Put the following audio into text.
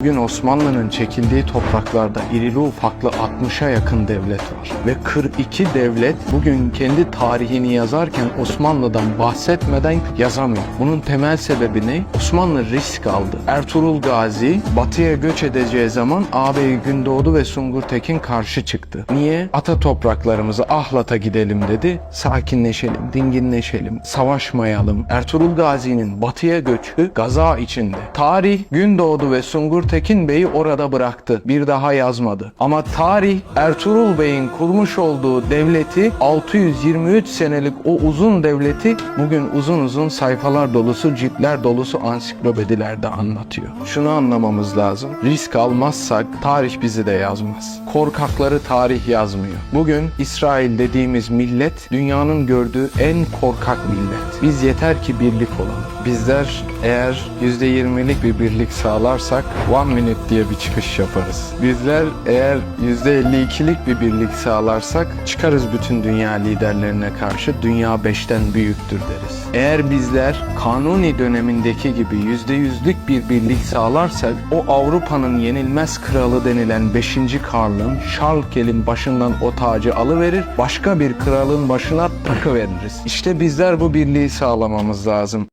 Bugün Osmanlı'nın çekildiği topraklarda irili ufaklı 60'a yakın devlet var. Ve 42 devlet bugün kendi tarihini yazarken Osmanlı'dan bahsetmeden yazamıyor. Bunun temel sebebi ne? Osmanlı risk aldı. Ertuğrul Gazi batıya göç edeceği zaman ağabeyi Gündoğdu ve Sungur Tekin karşı çıktı. Niye? Ata topraklarımızı Ahlat'a gidelim dedi. Sakinleşelim, dinginleşelim, savaşmayalım. Ertuğrul Gazi'nin batıya göçü gaza içinde. Tarih Gündoğdu ve Sungur Tekin Bey'i orada bıraktı. Bir daha yazmadı. Ama tarih Ertuğrul Bey'in kurmuş olduğu devleti 623 senelik o uzun devleti bugün uzun uzun sayfalar dolusu, ciltler dolusu ansiklopedilerde anlatıyor. Şunu anlamamız lazım. Risk almazsak tarih bizi de yazmaz. Korkakları tarih yazmıyor. Bugün İsrail dediğimiz millet dünyanın gördüğü en korkak millet. Biz yeter ki birlik olalım. Bizler eğer %20'lik bir birlik sağlarsak one minute diye bir çıkış yaparız. Bizler eğer %52'lik bir birlik sağlarsak çıkarız bütün dünya liderlerine karşı dünya beşten büyüktür deriz. Eğer bizler kanuni dönemindeki gibi %100'lük bir birlik sağlarsak o Avrupa'nın yenilmez kralı denilen 5. Karl'ın Şalkel'in başından o tacı alıverir başka bir kralın başına takıveririz. İşte bizler bu birliği sağlamamız lazım.